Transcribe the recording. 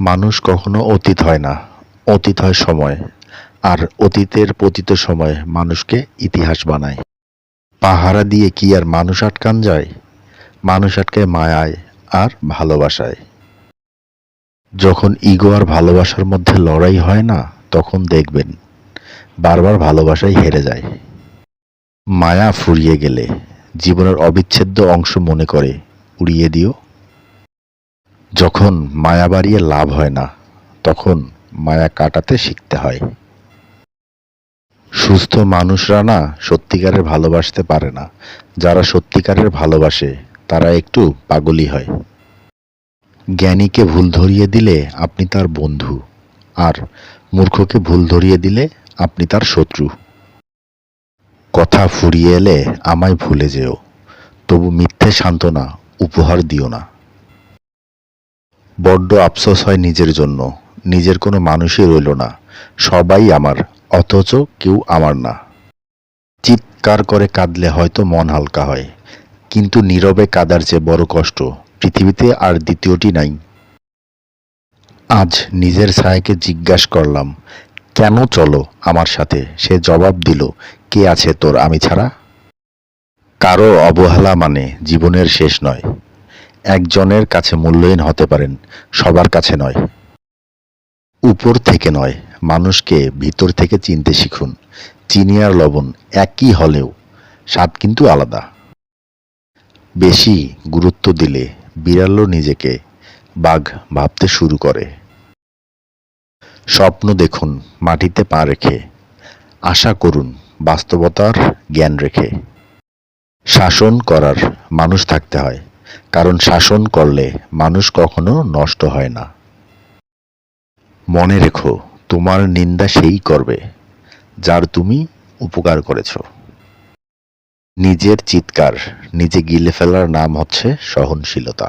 মানুষ কখনো অতীত হয় না। অতীত হয় সময়, আর অতীতের পতিত সময় মানুষকে ইতিহাস বানায়। পাহারা দিয়ে কি আর মানুষ আটকান যায়? মানুষ আটকায় মায়ায় আর ভালোবাসায়। যখন ইগো আর ভালোবাসার মধ্যে লড়াই হয় না, তখন দেখবেন বারবার ভালোবাসাই হেরে যায়। মায়া ফুরিয়ে গেলে জীবনের অবিচ্ছেদ্য অংশ মনে করে, উড়িয়ে দিও। যখন মায়া বাড়িয়ে লাভ হয় না, তখন মায়া কাটাতে শিখতে হয়। সুস্থ মানুষরা না সত্যিকারের ভালোবাসতে পারে না। যারা সত্যিকারের ভালোবাসে, তারা একটু পাগলই হয়। জ্ঞানীকে ভুল ধরিয়ে দিলে আপনি তার বন্ধু, আর মূর্খকে ভুল ধরিয়ে দিলে আপনি তার শত্রু। কথা ফুরিয়ে এলে আমায় ভুলে যেও, তবু মিথ্যে সান্ত্বনা, উপহার দিও না। বড্ড আফসোস হয় নিজের জন্য। নিজের কোনো মানুষই রইল না। সবাই আমার, অথচ কেউ আমার না। চিৎকার করে কাঁদলে হয়তো মন হালকা হয়। কিন্তু নীরবে কাদার চেয়ে বড় কষ্ট পৃথিবীতে আর দ্বিতীয়টি নাই। আজ নিজের ছায়াকে জিজ্ঞাসা করলাম, কেন চলো আমার সাথে? সে জবাব দিল, কে আছে তোর আমি ছাড়া? কারও অবহেলা মানে জীবনের শেষ নয়। একজনের কাছে মূল্যহীন হতে পারেন, সবার কাছে নয়। উপর থেকে নয়, মানুষকে ভিতর থেকে চিনতে শিখুন। চিনি আর লবণ একই হলেও স্বাদ কিন্তু আলাদা। বেশি গুরুত্ব দিলে বিড়ালও নিজেকে বাঘ ভাবতে শুরু করে। স্বপ্ন দেখুন, মাটিতে পা রেখে। আশা করুন, বাস্তবতার জ্ঞান রেখে। শাসন করার মানুষ থাকতে হয়। কারণ শাসন করলে মানুষ কখনো নষ্ট হয় না। মনে রেখো, তোমার নিন্দা সেই করবে যার তুমি উপকার করেছ। নিজের চিৎকার, নিজে গিলে ফেলার নাম হচ্ছে সহনশীলতা।